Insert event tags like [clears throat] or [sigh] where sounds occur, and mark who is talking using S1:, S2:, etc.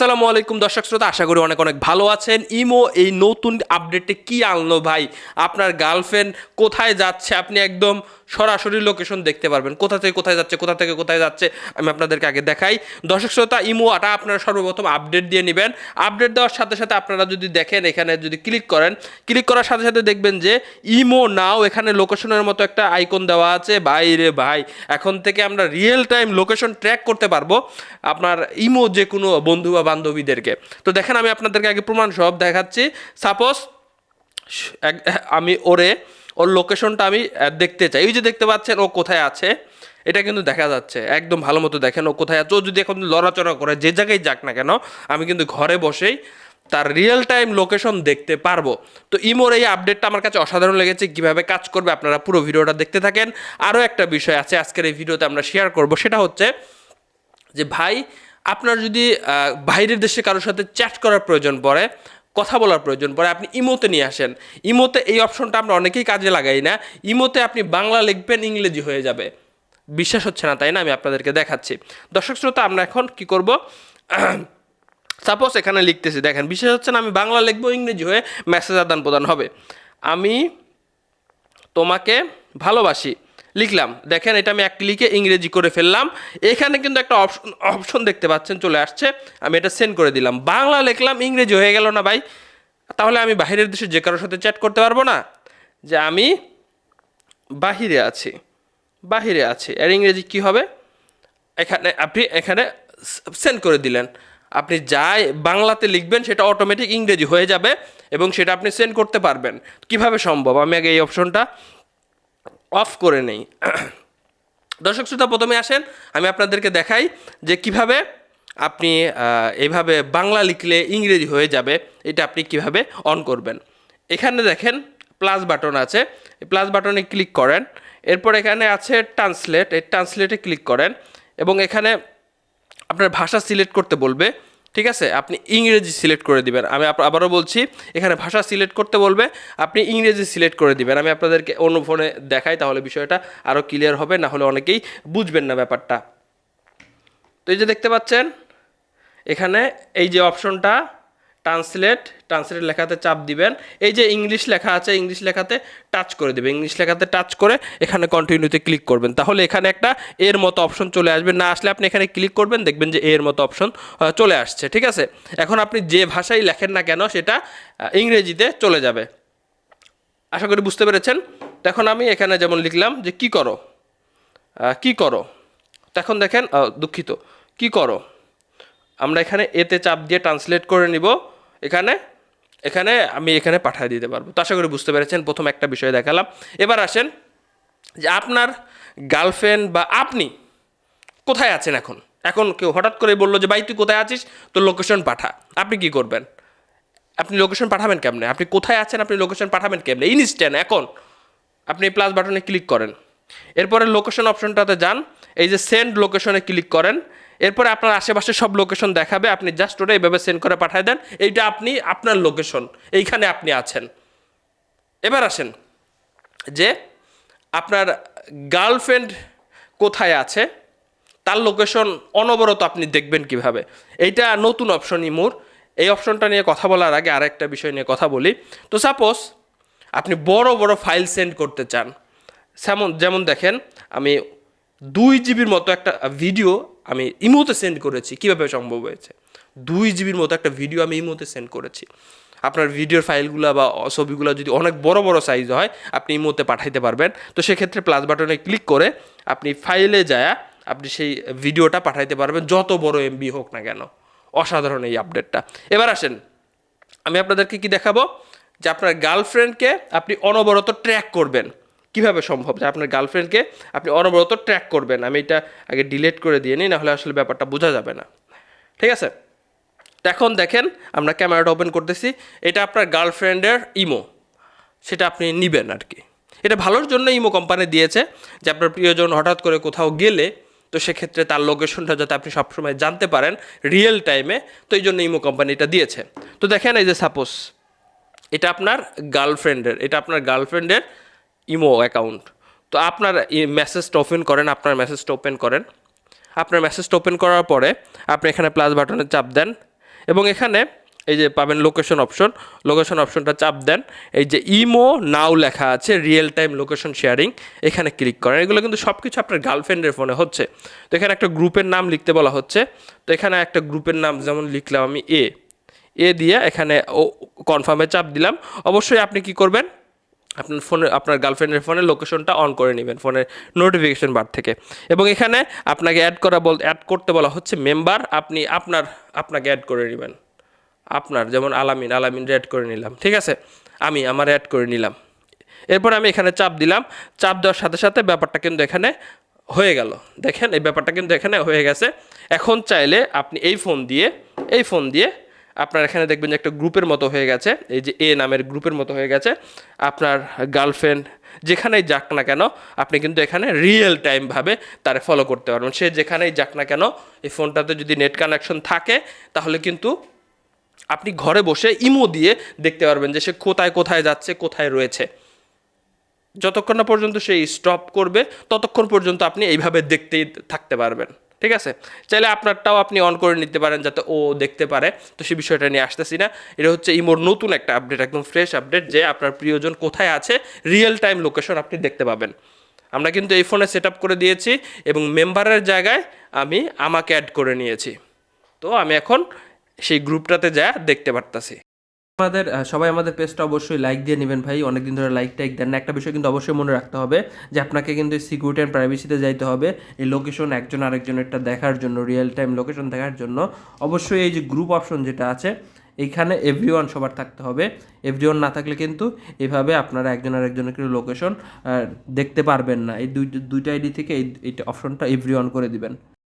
S1: আসসালামু আলাইকুম, দর্শক শ্রোতা, আশা করি অনেক অনেক ভালো আছেন। ইমো, এই নতুন আপডেটে কি আনলো ভাই? আপনার গার্লফ্রেন্ড কোথায় যাচ্ছে? আপনি একদম সরাসরি লোকেশন দেখতে পারবেন। কোথা থেকে কোথায় যাচ্ছে, কোথা থেকে কোথায় যাচ্ছে, আমি আপনাদেরকে আগে দেখাই। দর্শক শ্রোতা, ইমো আটা আপনারা সর্বপ্রথম আপডেট দিয়ে নেবেন। আপডেট দেওয়ার সাথে সাথে আপনারা যদি দেখেন, এখানে যদি ক্লিক করেন ক্লিক করার সাথে সাথে দেখবেন যে ইমো নাও এখানে লোকেশনের মতো একটা আইকন দেওয়া আছে। ভাই রে ভাই, এখন থেকে আমরা রিয়েল টাইম লোকেশন ট্র্যাক করতে পারব আপনার ইমো যে কোনো বন্ধু বা বান্ধবীদেরকে। তো দেখেন, আমি আপনাদেরকে আগে প্রমাণ সব দেখাচ্ছি। সাপোজ আমি ওরে ওর লোকেশনটা আমি দেখতে চাই। এই যে দেখতে পাচ্ছেন, ও কোথায় আছে, এটা কিন্তু দেখা যাচ্ছে। একদম ভালো মতো দেখেন ও কোথায় আছে। ও যদি এখন লড়াচড়া করে, যে জায়গায় যাক না কেন, আমি কিন্তু ঘরে বসেই তার রিয়েল টাইম লোকেশন দেখতে পারব। তো ইমোর এই আপডেটটা আমার কাছে অসাধারণ লেগেছে। কীভাবে কাজ করবে আপনারা পুরো ভিডিওটা দেখতে থাকেন। আরও একটা বিষয় আছে আজকের এই ভিডিওতে আমরা শেয়ার করব। সেটা হচ্ছে যে, ভাই, আপনার যদি বাইরের দেশে কারোর সাথে চ্যাট করার প্রয়োজন পড়ে কথা বলার প্রয়োজন। পড়ে আপনি ইমোতে নিয়ে আসেন। ইমোতে এই অপশনটা আমরা অনেকেই কাজে লাগাই না। ইমোতে আপনি বাংলা লিখবেন, ইংরেজি হয়ে যাবে। বিশ্বাস হচ্ছে না, তাই না? আমি আপনাদেরকে দেখাচ্ছি। দর্শক শ্রোতা, আমরা এখন কি করব? [clears throat] সাপোজ এখানে লিখতেছি, দেখেন বিশেষ হচ্ছে না, আমি বাংলা লিখব, ইংরেজি হয়ে মেসেজ আদান প্রদান হবে। আমি তোমাকে ভালোবাসি। লিখলাম। দেখেন, এটা আমি এক ক্লিকে ইংরেজি করে ফেললাম। এখানে কিন্তু একটা অপশন অপশন দেখতে পাচ্ছেন, চলে আসছে। আমি এটা সেন্ড করে দিলাম। বাংলা লিখলাম, ইংরেজি হয়ে গেল না ভাই? তাহলে আমি বাইরের দেশে যে কারোর সাথে চ্যাট করতে পারব না? যে আমি বাহিরে আছি। বাহিরে আছি। এর ইংরেজি কি হবে? এখানে, আপনি এখানে সেন্ড করে দিলেন। আপনি যাই বাংলাতে লিখবেন, সেটা অটোমেটিক ইংরেজি হয়ে যাবে এবং সেটা আপনি সেন্ড করতে পারবেন। কীভাবে সম্ভব? আমি আগে এই অপশনটা অফ করে নেই। দর্শক শ্রোতা, প্রথমে আসেন, আমি আপনাদেরকে দেখাই যে কীভাবে আপনি এইভাবে বাংলা লিখলে ইংরেজি হয়ে যাবে, এটা আপনি কীভাবে অন করবেন। এখানে দেখেন প্লাস বাটন আছে প্লাস বাটনে ক্লিক করেন, এরপর এখানে আছে ট্রান্সলেট, এই ট্রান্সলেটে ক্লিক করেন এবং এখানে আপনার ভাষা সিলেক্ট করতে বলবে। ঠিক আছে? আপনি ইংরেজি সিলেক্ট করে দিবেন। আমি আবারও বলছি, এখানে ভাষা সিলেক্ট করতে বলবে, আপনি ইংরেজি সিলেক্ট করে দিবেন। আমি আপনাদেরকে অন্য ফোনে দেখাই, তাহলে বিষয়টা আরও ক্লিয়ার হবে, না হলে অনেকেই বুঝবেন না ব্যাপারটা। তো এই যে দেখতে পাচ্ছেন, এখানে এই যে অপশনটা ট্রান্সলেট ট্রান্সলেট লেখাতে চাপ দিবেন। এই যে ইংলিশ লেখা আছে ইংলিশ লেখাতে টাচ করে দেবে ইংলিশ লেখাতে টাচ করে এখানে কন্টিনিউতে ক্লিক করবেন। তাহলে এখানে একটা এর মতো অপশন চলে আসবে। না আসলে আপনি এখানে ক্লিক করবেন, দেখবেন যে এর মতো অপশন চলে আসছে। ঠিক আছে? এখন আপনি যে ভাষায় লেখেন না কেন, সেটা ইংরেজিতে চলে যাবে। আশা করি বুঝতে পেরেছেন? তো এখন আমি এখানে যেমন লিখলাম যে কি করো? কি করো? তখন দেখেন দুঃখিত। কি করো? আমরা এখানে এতে চাপ দিয়ে ট্রান্সলেট করে নিব। এখানে এখানে আমি এখানে পাঠিয়ে দিতে পারব। তো আশা করি বুঝতে পেরেছেন, প্রথম একটা বিষয় দেখালাম। এবার আসেন যে আপনার গার্লফ্রেন্ড বা আপনি কোথায় আছেন এখন? এখন কেউ হঠাৎ করে বলল যে, ভাই, তুই কোথায় আছিস? তোর লোকেশন পাঠা। আপনি কি করবেন? আপনি লোকেশন পাঠাবেন কেমনে? আপনি কোথায় আছেন? আপনি লোকেশন পাঠাবেন কেমনে? ইনস্ট্যান্ট এখন। আপনি প্লাস বাটনে ক্লিক করেন। এরপরে লোকেশন অপশনটাতে যান। এই যে সেন্ড লোকেশনে ক্লিক করেন। এরপরে আপনার আশেপাশে সব লোকেশন দেখাবে, আপনি জাস্ট ওটা এইভাবে সেন্ড করে পাঠিয়ে দেন, এইটা আপনি আপনার লোকেশন এইখানে আপনি আছেন। এবার আসেন, যে আপনার গার্লফ্রেন্ড কোথায় আছে, তার লোকেশন অনবরত আপনি দেখবেন কীভাবে। এইটা নতুন অপশন ইমুর, এই অপশনটা নিয়ে কথা বলার আগে আর একটা বিষয় নিয়ে কথা বলি। তো সাপোজ আপনি বড় বড় ফাইল সেন্ড করতে চান, যেমন যেমন দেখেন, আমি দুই জিবির মতো একটা ভিডিও আমি ইমোতে সেন্ড করেছি। কীভাবে সম্ভব হয়েছে? দুই জিবির মতো একটা ভিডিও আমি ইমোতে সেন্ড করেছি। আপনার ভিডিওর ফাইলগুলো বা ছবিগুলো যদি অনেক বড় বড় সাইজ হয়, আপনি ইমোতে পাঠাইতে পারবেন। তো সেক্ষেত্রে প্লাস বাটনে ক্লিক করে আপনি ফাইলে যায়, আপনি সেই ভিডিওটা পাঠাইতে পারবেন, যত বড় এমবি হোক না কেন। অসাধারণ এই আপডেটটা এবার আসেন, আমি আপনাদেরকে কি দেখাবো? যে আপনার গার্লফ্রেন্ডকে আপনি অনবরত ট্র্যাক করবেন। কীভাবে সম্ভব? যে আপনার গার্লফ্রেন্ডকে আপনি অনবরত ট্র্যাক করবেন। আমি এটা আগে ডিলিট করে দিয়ে নিই, নাহলে আসলে ব্যাপারটা বোঝা যাবে না। ঠিক আছে? এখন দেখেন, আমরা ক্যামেরাটা ওপেন করতেছি। এটা আপনার গার্লফ্রেন্ডের ইমো সেটা আপনি নিবেন আর কি এটা ভালোর জন্য ইমো কোম্পানি দিয়েছে যে আপনার প্রিয়জন হঠাৎ করে কোথাও গেলে, তো সেক্ষেত্রে তার লোকেশনটা যাতে আপনি সবসময় জানতে পারেন রিয়েল টাইমে তো এই জন্য ইমো কোম্পানি এটা দিয়েছে। তো দেখেন এই যে সাপোজ এটা আপনার গার্লফ্রেন্ডের এটা আপনার গার্লফ্রেন্ডের ইমো অ্যাকাউন্ট। তো আপনার মেসেজটা ওপেন করেন, আপনার মেসেজটা ওপেন করেন। আপনার মেসেজটা ওপেন করার পরে আপনি এখানে প্লাস বাটনে চাপ দেন এবং এখানে এই যে পাবেন লোকেশন অপশন লোকেশন অপশনটা চাপ দেন। এই যে ইমো নাও লেখা আছে রিয়েল টাইম লোকেশন শেয়ারিং এখানে ক্লিক করেন। এগুলো কিন্তু সব কিছু আপনার গার্লফ্রেন্ডের ফোনে হচ্ছে। তো এখানে একটা গ্রুপের নাম লিখতে বলা হচ্ছে। তো এখানে একটা গ্রুপের নাম যেমন লিখলাম আমি এ এ দিয়ে এখানে ও কনফার্মে চাপ দিলাম। অবশ্যই আপনি কি করবেন? আপনার ফোনে, আপনার গার্লফ্রেন্ডের ফোনে লোকেশনটা অন করে নেবেন, ফোনের নোটিফিকেশন বার থেকে। এবং এখানে আপনাকে অ্যাড করা বল অ্যাড করতে বলা হচ্ছে মেম্বার আপনি আপনার, আপনাকে অ্যাড করে নেবেন। আপনার, যেমন আলামিন আলামিন অ্যাড করে নিলাম, ঠিক আছে? আমি, আমার অ্যাড করে নিলাম। এরপর আমি এখানে চাপ দিলাম, চাপ দেওয়ার সাথে সাথে ব্যাপারটা কিন্তু এখানে হয়ে গেল। দেখেন, এই ব্যাপারটা কিন্তু এখানে হয়ে গেছে। এখন চাইলে আপনি এই ফোন দিয়ে, এই ফোন দিয়ে আপনার এখানে দেখবেন যে একটা গ্রুপের মতো হয়ে গেছে, এই যে এ নামের গ্রুপের মতো হয়ে গেছে। আপনার গার্লফ্রেন্ড যেখানেই যাক না কেন, আপনি কিন্তু এখানে রিয়েল টাইমভাবে তারে ফলো করতে পারবেন। সে যেখানেই যাক না কেন, এই ফোনটাতে যদি নেট কানেকশন থাকে, তাহলে কিন্তু আপনি ঘরে বসে ইমো দিয়ে দেখতে পারবেন যে সে কোথায় কোথায় যাচ্ছে, কোথায় রয়েছে। যতক্ষণ না পর্যন্ত সে স্টপ করবে, ততক্ষণ পর্যন্ত আপনি এইভাবে দেখতেই থাকতে পারবেন। ঠিক আছে? চাইলে আপনারটাও আপনি অন করে নিতে পারেন যাতে ও দেখতে পারে। তো সেই বিষয়টা নিয়ে আসতেছি না। এটা হচ্ছে ইমোর নতুন একটা আপডেট একদম ফ্রেশ আপডেট যে আপনার প্রিয়জন কোথায় আছে রিয়েল টাইম লোকেশন আপনি দেখতে পাবেন। আমরা কিন্তু এই ফোনে সেট করে দিয়েছি এবং মেম্বারের জায়গায় আমি আমাকে অ্যাড করে নিয়েছি। তো আমি এখন সেই গ্রুপটাতে যা দেখতে পারতাছি। আমাদের সবাই আমাদের পেজটা অবশ্যই লাইক দিয়ে নেবেন ভাই। অনেকদিন ধরে লাইক টাইক দেন না। একটা বিষয় কিন্তু অবশ্যই মনে রাখতে হবে যে আপনাকে কিন্তু সিকিউরিটি অ্যান্ড প্রাইভেসিতে যাইতে হবে। এই লোকেশন একজন আরেকজনেরটা দেখার জন্য রিয়েল টাইম লোকেশন দেখার জন্য। অবশ্যই এই যে গ্রুপ অপশন যেটা আছে, এইখানে এভরি ওয়ান সবার থাকতে হবে। এভরি ওয়ান না থাকলে কিন্তু এভাবে আপনারা একজন আরেকজনের কিন্তু লোকেশন দেখতে পারবেন না। এই দুই, দুইটা আইডি থেকে এই অপশনটা এভরি ওয়ান করে দিবেন।